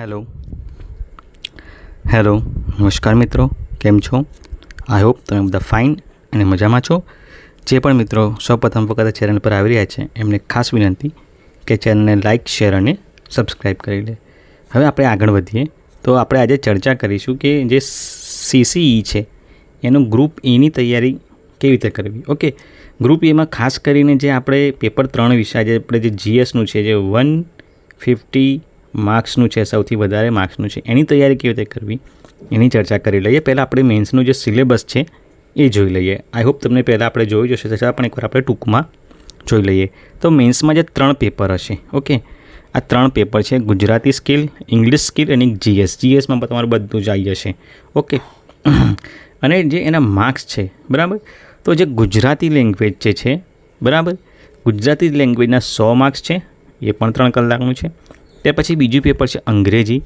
Hello. Hello, નમસ્કાર મિત્રો, કેમ છો? આઈ હોપ તમે બધા ફાઇન અને મજામાં છો. જે પણ મિત્રો સૌપ્રથમ વખત ચેનલ પર આવી રહ્યા છે, એમને ખાસ વિનંતી કે ચેનલને લાઇક શેર અને સબસ્ક્રાઈબ કરી લે. હવે આપણે આગળ વધીએ. તો આપણે આજે ચર્ચા કરીશું કે જે સીસીઈ છે, એનું ગ્રુપ એની તૈયારી કેવી રીતે કરવી? ઓકે ગ્રુપ એમાં ખાસ કરીને જે આપણે પેપર ત્રણ વિષય જે આપણે જે જીએસનું છે, જે વન ફિફ્ટી માર્ક્સનું છે, સૌથી વધારે માર્ક્સનું છે. એની તૈયારી કેવી રીતે કરવી? એની ચર્ચા કરી લઈએ. પહેલાં આપણે મેન્સનું જે સિલેબસ છે, એ જોઈ લઈએ. આઈ હોપ તમને પહેલાં આપણે જોઈ જશે છતાં પણ એકવાર આપણે ટૂંકમાં જોઈ લઈએ. તો મેન્સમાં જે ત્રણ પેપર હશે, ઓકે? આ ત્રણ પેપર છે, ગુજરાતી સ્કિલ, ઇંગ્લિશ સ્કિલ અને જીએસ. જીએસમાં તમારું બધું જ આવી જશે, ઓકે? અને જે એના માર્ક્સ છે, બરાબર? તો જે ગુજરાતી લેંગ્વેજ જે છે, બરાબર? ગુજરાતી લેંગ્વેજના સો માર્ક્સ છે, એ પણ ત્રણ કલાકનું છે. ત્યાર પછી બીજું પેપર છે અંગ્રેજી.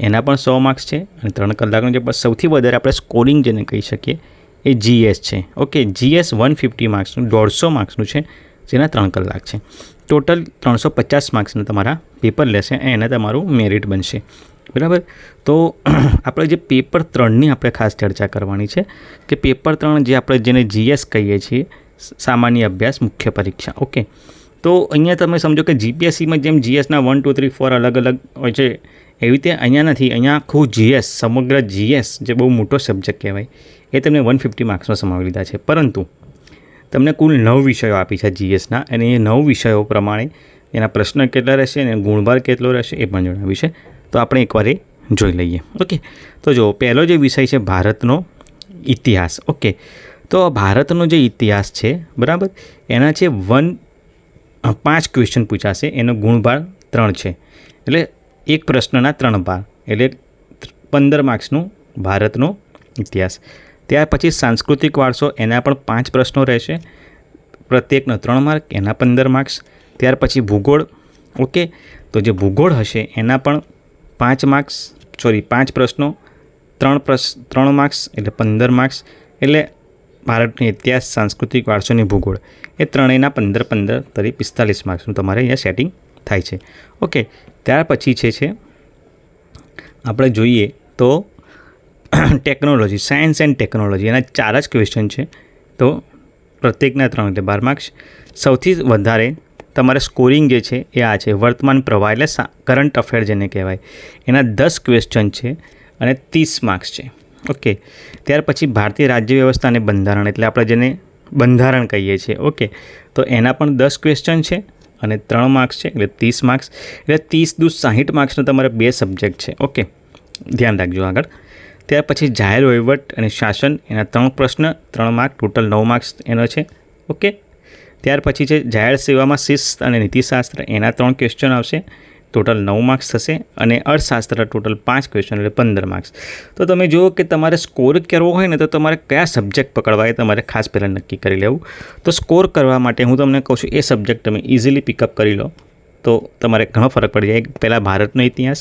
એના પણ સો માર્ક્સ છે અને ત્રણ કલાકનું જે સૌથી વધારે આપણે સ્કોરિંગ જેને કહી શકીએ, એ જીએસ છે. ઓકે, જીએસ વન ફિફ્ટી માર્ક્સનું, દોઢસો માર્ક્સનું છે, જેના ત્રણ કલાક છે. ટોટલ ત્રણસો પચાસ માર્ક્સના તમારા પેપર લેશે એના તમારું મેરિટ બનશે. બરાબર? તો આપણે જે પેપર ત્રણની આપણે ખાસ ચર્ચા કરવાની છે કે પેપર ત્રણ જે આપણે જેને જીએસ કહીએ છીએ સામાન્ય અભ્યાસ, મુખ્ય પરીક્ષા. ઓકે. તો અહીંયા તમે સમજો કે જીપીએસસીમાં જેમ જીએસના વન ટુ થ્રી ફોર અલગ અલગ હોય છે, એવી રીતે અહીંયા નથી. અહીંયા આખું જીએસ સમગ્ર જીએસ જે બહુ મોટો સબ્જેક્ટ કહેવાય, એ તમને વન ફિફ્ટી માર્ક્સમાં સમાવી લીધા છે. પરંતુ તમને કુલ નવ વિષયો આપી છે જીએસના અને એ નવ વિષયો પ્રમાણે એના પ્રશ્ન કેટલા રહેશે અને ગુણભાર કેટલો રહેશે એ પણ જણાવ્યું છે. તો આપણે એકવાર એ જોઈ લઈએ. ઓકે, તો જો પહેલો જે વિષય છે ભારતનો ઇતિહાસ. ઓકે, તો ભારતનો જે ઇતિહાસ છે, બરાબર, એના છે વન પાંચ ક્વેશ્ચન પૂછાશે. એનો ગુણભાર ત્રણ છે. એટલે એક પ્રશ્નના ત્રણ ભાર એટલે પંદર માર્ક્સનું ભારતનો ઇતિહાસ. ત્યાર પછી સાંસ્કૃતિક વારસો, એના પણ પાંચ પ્રશ્નો રહેશે. પ્રત્યેકનો ત્રણ માર્ક, એના પંદર માર્ક્સ. ત્યાર પછી ભૂગોળ. ઓકે તો જે ભૂગોળ હશે, એના પણ પાંચ માર્ક્સ સોરી પાંચ પ્રશ્નો. ત્રણ પ્રશ, ત્રણ માર્ક્સ, એટલે પંદર માર્ક્સ. એટલે ભારતનો ઇતિહાસ, સાંસ્કૃતિક વારસોની ભૂગોળ એ ત્રણેયના પંદર પંદર તરી પિસ્તાલીસ માર્ક્સનું તમારે અહીંયા સેટિંગ થાય છે. ઓકે ત્યાર પછી છે છે, આપણે જોઈએ તો ટેકનોલોજી સાયન્સ એન્ડ ટેકનોલોજી એના ચાર જ ક્વેશ્ચન છે. તો પ્રત્યેકના ત્રણ એટલે બાર માર્ક્સ સૌથી વધારે તમારે સ્કોરિંગ જે છે એ આ છે, વર્તમાન પ્રવાહ એટલે કરંટ અફેર જેને કહેવાય. એના દસ ક્વેશ્ચન છે અને ત્રીસ માર્ક્સ છે. ઓકે. ત્યાર પછી ભારતીય રાજ્ય વ્યવસ્થા અને બંધારણ, એટલે આપણે જેને બંધારણ કહીએ છીએ, ઓકે. તો એના પણ દસ ક્વેશ્ચન છે અને ત્રણ માર્ક્સ છે, એટલે ત્રીસ માર્ક્સ એટલે ત્રીસ દુ સાહીઠ માર્ક્સના તમારે બે સબ્જેક્ટ છે, ઓકે. ધ્યાન રાખજો આગળ. ત્યાર પછી જાહેર વહીવટ અને શાસન, એના ત્રણ પ્રશ્ન, ત્રણ માર્ક ટોટલ નવ માર્ક્સ એનો છે, ઓકે. ત્યાર પછી છે જાહેર સેવામાં શિસ્ત અને નીતિશાસ્ત્ર, એના ત્રણ ક્વેશ્ચન આવશે. ટોટલ નવ માર્ક્સ થશે અને અર્થશાસ્ત્ર ટોટલ પાંચ ક્વેશ્ચન એટલે પંદર માર્ક્સ. તો તમે જુઓ કે તમારે સ્કોર કરવો હોય ને તો તમારે કયા સબ્જેક્ટ પકડવા એ તમારે ખાસ પહેલાં નક્કી કરી લેવું. તો સ્કોર કરવા માટે હું તમને કહું છું એ સબ્જેક્ટ તમે ઇઝીલી પિકઅપ કરી લો. તો તમારે ઘણો ફરક પડી જાય. પહેલાં ભારતનો ઇતિહાસ,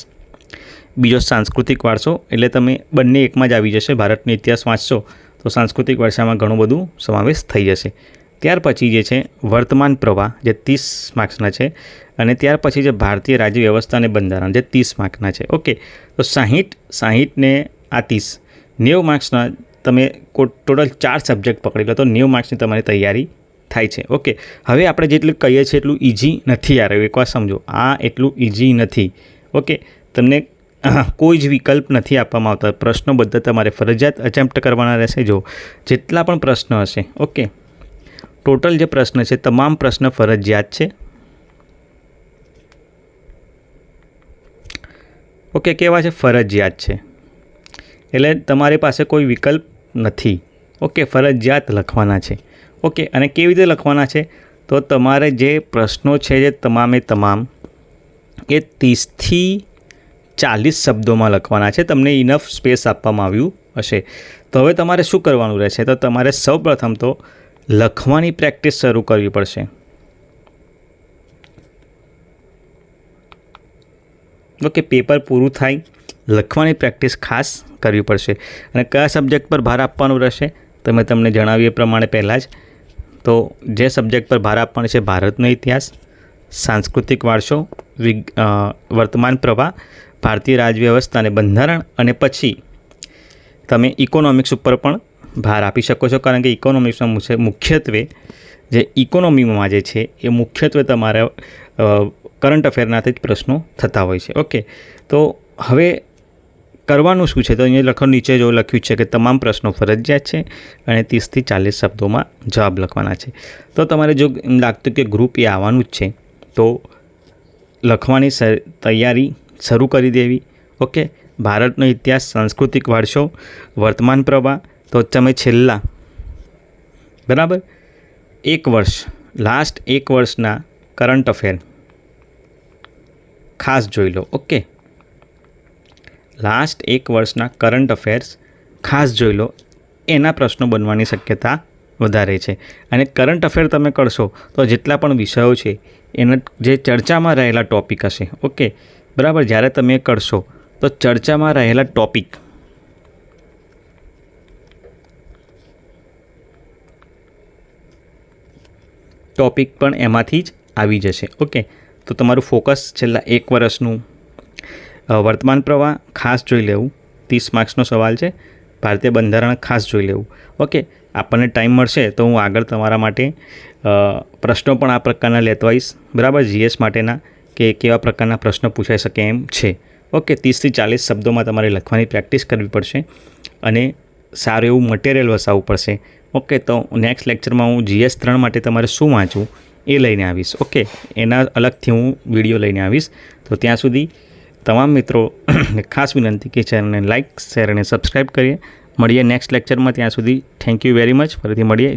બીજો સાંસ્કૃતિક વારસો, એટલે તમે બંને એકમાં જ આવી જશે, ભારતનો ઇતિહાસ વાંચશો, તો સાંસ્કૃતિક વારસામાં ઘણું બધું સમાવેશ થઈ જશે. ત્યાર પછી જે છે, વર્તમાન પ્રવાહ જે ત્રીસ માર્ક્સના છે અને ત્યાર પછી જે ભારતીય રાજ્ય વ્યવસ્થા અને બંધારણ જે ત્રીસ માર્કના છે. ઓકે, તો સાહીઠ સાહીઠને આ ત્રીસ. નેવું માર્ક્સના તમે ટોટલ ચાર સબ્જેક્ટ પકડી લો તો નેવું માર્ક્સની તમારી તૈયારી થાય છે. ઓકે, હવે આપણે જેટલું કહીએ છીએ એટલું ઇઝી નથી યાર એકવાર સમજો. આ એટલું ઇઝી નથી. ઓકે, તમને કોઈ જ વિકલ્પ નથી આપવામાં આવતા. પ્રશ્નો બધા તમારે ફરજિયાત અટેમ્પ્ટ કરવાના રહેશે જો. જેટલા પણ પ્રશ્ન હશે. ઓકે. ટોટલ જે પ્રશ્ન છે, તમામ પ્રશ્ન ફરજિયાત છે. ઓકે, કેવા છે? ફરજિયાત છે. એટલે તમારી પાસે કોઈ વિકલ્પ નથી. ઓકે, ફરજિયાત લખવાના છે. ઓકે, અને કેવી રીતે લખવાના છે? તો તમારે જે પ્રશ્નો છે, જે તમામે તમામ, એ ત્રીસથી ચાલીસ શબ્દોમાં લખવાના છે. તમને ઇનફ સ્પેસ આપવામાં આવ્યું હશે. તો હવે તમારે શું કરવાનું રહેશે? તો તમારે સૌપ્રથમ તો લખવાની પ્રેક્ટિસ શરૂ કરવી પડશે. ઓકે પેપર પૂરું થાય, લખવાની પ્રેક્ટિસ ખાસ કરવી પડશે. અને કયા સબ્જેક્ટ પર ભાર આપવાનું રહેશે, તો મેં તમને જણાવીએ પ્રમાણે પહેલાં જ. તો જે સબ્જેક્ટ પર ભાર આપવાનો છે, ભારતનો ઇતિહાસ, સાંસ્કૃતિક વારસો વર્તમાન પ્રવાહ, ભારતીય રાજવ્યવસ્થા અને બંધારણ અને પછી. તમે ઇકોનોમિક્સ ઉપર પણ ભાર આપી શકો છો, કારણ કે ઇકોનોમિક્સમાં મુખ્યત્વે જે ઇકોનોમીમાં જે છે, એ મુખ્યત્વે તમારા કરંટ અફેરનાથી જ પ્રશ્નો થતા હોય છે. ઓકે તો હવે કરવાનું શું છે? તો અહીંયા લખો, નીચે જો લખ્યું છે કે તમામ પ્રશ્નો ફરજિયાત છે અને ત્રીસથી ચાલીસ શબ્દોમાં જવાબ લખવાના છે. તો તમારે જો એમ લાગતું કે ગ્રુપ એ આવવાનું જ છે, તો લખવાની તૈયારી શરૂ કરી દેવી. ઓકે ભારતનો ઇતિહાસ સાંસ્કૃતિક વારસો, વર્તમાન પ્રવાહ તો તમે છેલ્લા. બરાબર? એક વર્ષ લાસ્ટ એક વર્ષના કરંટ અફેર ખાસ જોઈ લો ઓકે લાસ્ટ એક વર્ષના કરંટ અફેર્સ ખાસ જોઈ લો, એના પ્રશ્નો બનવાની શક્યતા વધારે છે. અને કરંટ અફેર તમે કરશો, તો જેટલા પણ વિષયો છે, એના જે ચર્ચામાં રહેલા ટોપિક હશે ઓકે બરાબર? જ્યારે તમે કરશો, તો ચર્ચામાં રહેલા ટોપિક ટોપિક પણ એમાંથી જ આવી જશે. ઓકે તો તમારું ફોકસ છેલ્લા એક વર્ષનું વર્તમાન પ્રવાહ ખાસ જોઈ લેવું. ત્રીસ માર્ક્સનો સવાલ છે. ભારતીય બંધારણ ખાસ જોઈ લેવું. ઓકે આપણને ટાઈમ મળશે તો હું આગળ તમારા માટે પ્રશ્નો પણ આ પ્રકારના લેતવાઈશ બરાબર? જીએસ માટેના કે કેવા પ્રકારના પ્રશ્નો પૂછાઈ શકે એમ છે. ઓકે ત્રીસથી ચાલીસ શબ્દોમાં તમારે લખવાની પ્રેક્ટિસ કરવી પડશે. અને સારું એવું મટીરિયલ વસાવવું પડશે. ઓકે તો નેક્સ્ટ લેક્ચરમાં હું જીએસ ત્રણ માટે તમારે શું વાંચવું એ લઈને આવીશ. ઓકે એના અલગથી હું વીડિયો લઈને આવીશ. તો ત્યાં સુધી તમામ મિત્રો ખાસ વિનંતી કે ચેનલને લાઇક શેર અને સબસ્ક્રાઈબ કરીએ. મળીએ નેક્સ્ટ લેક્ચરમાં ત્યાં સુધી થેન્ક યુ વેરી મચ ફરીથી મળીએ.